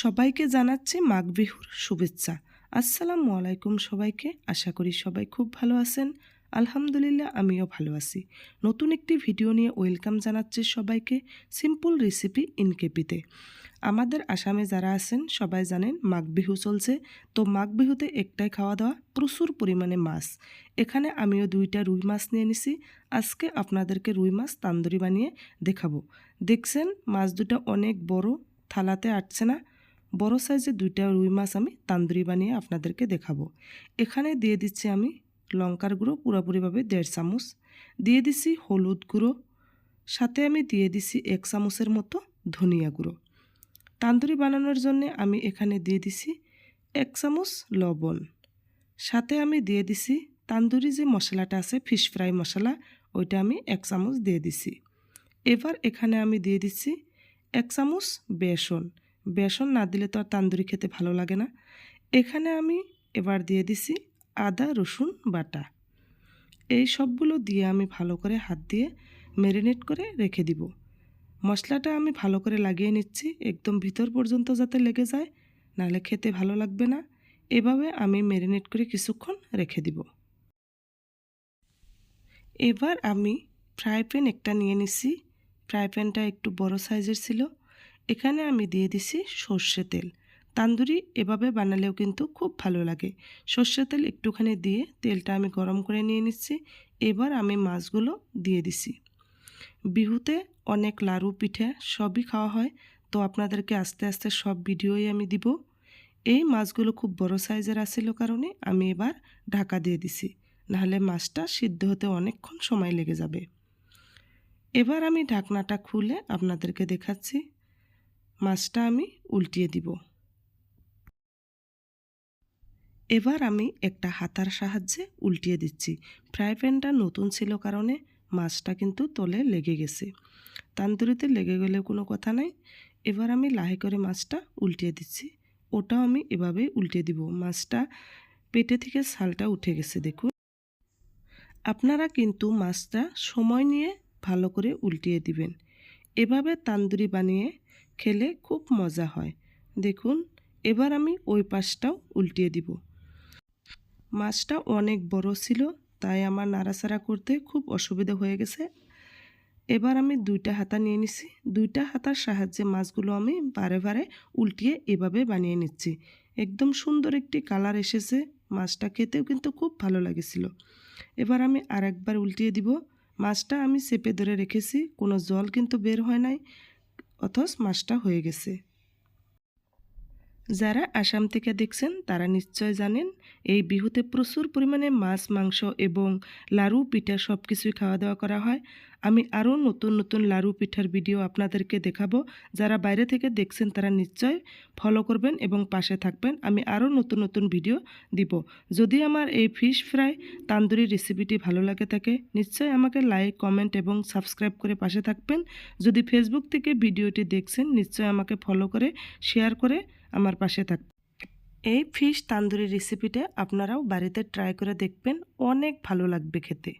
সবাইকে জানাচ্ছি মাঘ বিহুর শুভেচ্ছা। আসসালামু আলাইকুম সবাইকে। আশা করি সবাই খুব ভালো আছেন। আলহামদুলিল্লাহ, আমিও ভালো আছি। নতুন একটি ভিডিও নিয়ে ওয়েলকাম জানাচ্ছি সবাইকে সিম্পল রেসিপি ইনকেপিতে আমাদের আসামে যারা আছেন, সবাই জানেন মাঘ বিহু চলছে। তো মাঘ বিহুতে একটাই খাওয়া দাওয়া প্রচুর পরিমাণে মাছ। এখানে আমিও দুইটা রুই মাছ নিয়ে নিছি। আজকে আপনাদেরকে রুই মাছ তান্দুরি বানিয়ে দেখাবো। দেখছেন, মাছ দুটো অনেক বড়, থালাতে আটছে না। বড় সাইজের দুইটা রুই মাছ আমি তান্দুরি বানিয়ে আপনাদেরকে দেখাবো। এখানে দিয়ে দিচ্ছি আমি লঙ্কার গুঁড়ো, পুরোপুরিভাবে দেড় চামচ। দিয়ে দিছি হলুদ গুঁড়ো। সাথে আমি দিয়ে দিছি এক চামচের মতো ধনিয়া গুঁড়ো। তান্দুরি বানানোর জন্যে আমি এখানে দিয়ে দিছি এক চামচ লবণ। সাথে আমি দিয়ে দিছি তান্দুরি যে মশলাটা আছে, ফিশ ফ্রাই মশলা, ওইটা আমি এক চামচ দিয়ে দিছি এবার এখানে আমি দিয়ে দিচ্ছি এক চামচ বেসন। বেসন না দিলে তো আর তান্দুরি খেতে ভালো লাগে না। এখানে আমি এবার দিয়ে দিছি আদা, রসুন, বাটা। এই সবগুলো দিয়ে আমি ভালো করে হাত দিয়ে ম্যারিনেট করে রেখে দিব। মশলাটা আমি ভালো করে লাগিয়ে নিচ্ছি, একদম ভিতর পর্যন্ত যাতে লেগে যায়, নাহলে খেতে ভালো লাগবে না। এভাবে আমি ম্যারিনেট করে কিছুক্ষণ রেখে দিব। এবার আমি ফ্রাই প্যান একটা নিয়ে নিছি। ফ্রাই প্যানটা একটু বড় সাইজের ছিল। এখানে আমি দিয়ে দিছি সর্ষে তেল। তান্দুরি এভাবে বানালেও কিন্তু খুব ভালো লাগে। সর্ষে তেল একটুখানি দিয়ে তেলটা আমি গরম করে নিয়ে নিচ্ছি। এবার আমি মাছগুলো দিয়ে দিছি। বিহুতে অনেক লাড়ু পিঠে সবই খাওয়া হয়, তো আপনাদেরকে আস্তে আস্তে সব ভিডিওই আমি দিব। এই মাছগুলো খুব বড় সাইজের আসছিল কারণে আমি এবার ঢাকা দিয়ে দিছি। নাহলে মাছটা সিদ্ধ হতে অনেকক্ষণ সময় লেগে যাবে। এবার আমি ঢাকনাটা খুলে আপনাদেরকে দেখাচ্ছি। মাছটা আমি উল্টিয়ে দিব। এবার আমি একটা হাতার সাহায্যে উল্টিয়ে দিচ্ছি। ফ্রাই প্যানটা নতুন ছিল কারণে মাছটা কিন্তু তলে লেগে গেছে। তান্দুরিতে লেগে গেলে কোনো কথা নাই। এবার আমি লাহে করে মাছটা উল্টিয়ে দিচ্ছি। ওটাও আমি এভাবেই উল্টিয়ে দিব। মাছটা পেটে থেকে ছালটা উঠে গেছে, দেখুন। আপনারা কিন্তু মাছটা সময় নিয়ে ভালো করে উল্টিয়ে দিবেন। এভাবে তান্দুরি বানিয়ে খেলে খুব মজা হয়। দেখুন, এবার আমি ওই পাশটাও উল্টিয়ে দিব। মাছটা অনেক বড় ছিল, তাই আমার নাড়াচাড়া করতে খুব অসুবিধা হয়ে গেছে। এবার আমি দুইটা হাতা নিয়ে নিছি। দুইটা হাতার সাহায্যে মাছগুলো আমি বারে বারে উল্টিয়ে এভাবে বানিয়ে নিচ্ছি। একদম সুন্দর একটি কালার এসেছে। মাছটা খেতেও কিন্তু খুব ভালো লাগেছিল। এবার আমি আরেকবার উল্টিয়ে দিব। মাছটা আমি চেপে ধরে রেখেছি। কোনো জল কিন্তু বের হয় নাই। অথচ মাছটা হয়ে গেছে। যারা আসাম থেকে দেখছেন, তারা নিশ্চয় জানেন, এই বিহুতে প্রচুর পরিমাণে মাছ, মাংস এবং লাড়ু, পিঠা সব কিছুই খাওয়া দাওয়া করা হয়। আমি আরও নতুন নতুন লাড়ু, পিঠার ভিডিও আপনাদেরকে দেখাবো। যারা বাইরে থেকে দেখছেন, তারা নিশ্চয় ফলো করবেন এবং পাশে থাকবেন। আমি আরও নতুন নতুন ভিডিও দিব। যদি আমার এই ফিশ ফ্রাই তান্দুরি রেসিপিটি ভালো লাগে থাকে, নিশ্চয় আমাকে লাইক কমেন্ট এবং সাবস্ক্রাইব করে পাশে থাকবেন। যদি ফেসবুক থেকে ভিডিওটি দেখছেন, নিশ্চয় আমাকে ফলো করে শেয়ার করে আমার পাশে থাক। এই ফিশ তান্দুরি রেসিপিটা আপনারাও বাড়িতে ট্রাই করে দেখবেন, অনেক ভালো লাগবে খেতে।